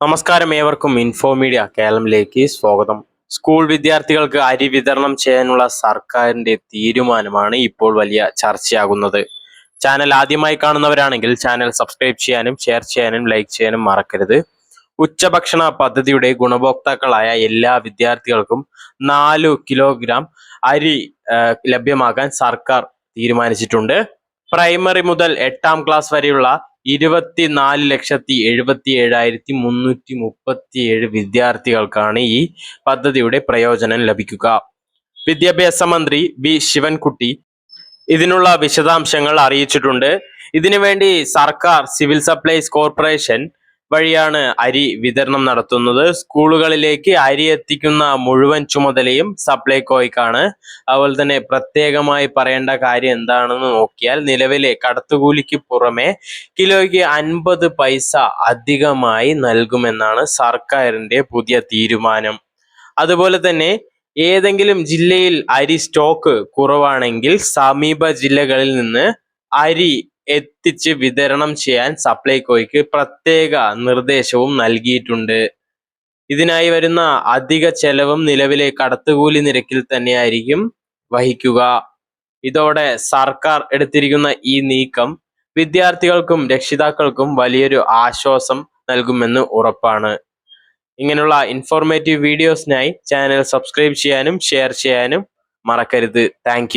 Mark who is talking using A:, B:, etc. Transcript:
A: നമസ്കാരം ഏവർക്കും info media കേരളത്തിലേക്ക് സ്വാഗതം. സ്കൂൾ വിദ്യാർത്ഥികൾക്ക് അരി വിതരണം ചെയ്യാനുള്ള സർക്കാരിന്റെ തീരുമാനമാണ് ഇപ്പോൾ വലിയ ചർച്ചയാകുന്നത്. ചാനൽ ആദ്യമായി കാണുന്നവരാണെങ്കിൽ ചാനൽ സബ്സ്ക്രൈബ് ചെയ്യാനും ഷെയർ ചെയ്യാനും ലൈക്ക് ചെയ്യാനും മറക്കരുത്. ഉച്ചഭക്ഷണ പദ്ധതിയുടെ ഗുണഭോക്താക്കളായ എല്ലാ വിദ്യാർത്ഥികൾക്കും നാലു കിലോഗ്രാം അരി ലഭ്യമാക്കാൻ സർക്കാർ തീരുമാനിച്ചിട്ടുണ്ട്. പ്രൈമറി മുതൽ എട്ടാം ക്ലാസ് വരെയുള്ള ഇരുപത്തിനാല് ലക്ഷത്തി എഴുപത്തി ഏഴായിരത്തി മുന്നൂറ്റി മുപ്പത്തി ഏഴ് വിദ്യാർത്ഥികൾക്കാണ് ഈ പദ്ധതിയുടെ പ്രയോജനം ലഭിക്കുക. വിദ്യാഭ്യാസ മന്ത്രി വി ശിവൻകുട്ടി ഇതിനുള്ള വിശദാംശങ്ങൾ അറിയിച്ചിട്ടുണ്ട്. ഇതിനുവേണ്ടി സർക്കാർ സിവിൽ സപ്ലൈസ് കോർപ്പറേഷൻ വഴിയാണ് അരി വിതരണം നടത്തുന്നത്. സ്കൂളുകളിലേക്ക് അരി എത്തിക്കുന്ന മുഴുവൻ ചുമതലയും സപ്ലൈകോയ്ക്കാണ്. അതുപോലെ തന്നെ പ്രത്യേകമായി പറയേണ്ട കാര്യം എന്താണെന്ന് നോക്കിയാൽ നിലവിലെ കടത്തുകൂലിക്ക് പുറമെ കിലോയ്ക്ക് അൻപത് പൈസ അധികമായി നൽകുമെന്നാണ് സർക്കാരിന്റെ പുതിയ തീരുമാനം. അതുപോലെ തന്നെ ഏതെങ്കിലും ജില്ലയിൽ അരി സ്റ്റോക്ക് കുറവാണെങ്കിൽ സമീപ ജില്ലകളിൽ നിന്ന് അരി എത്തിച്ച് വിതരണം ചെയ്യാൻ സപ്ലൈകോയ്ക്ക് പ്രത്യേക നിർദ്ദേശവും നൽകിയിട്ടുണ്ട്. ഇതിനായി വരുന്ന അധിക ചെലവും നിലവിലെ കടത്തുകൂലി നിരക്കിൽ തന്നെയായിരിക്കും വഹിക്കുക. ഇതോടെ സർക്കാർ എടുത്തിരിക്കുന്ന ഈ നീക്കം വിദ്യാർത്ഥികൾക്കും രക്ഷിതാക്കൾക്കും വലിയൊരു ആശ്വാസം നൽകുമെന്ന് ഉറപ്പാണ്. ഇങ്ങനെയുള്ള ഇൻഫോർമേറ്റീവ് വീഡിയോസിനായി ചാനൽ സബ്സ്ക്രൈബ് ചെയ്യാനും ഷെയർ ചെയ്യാനും മറക്കരുത്. താങ്ക്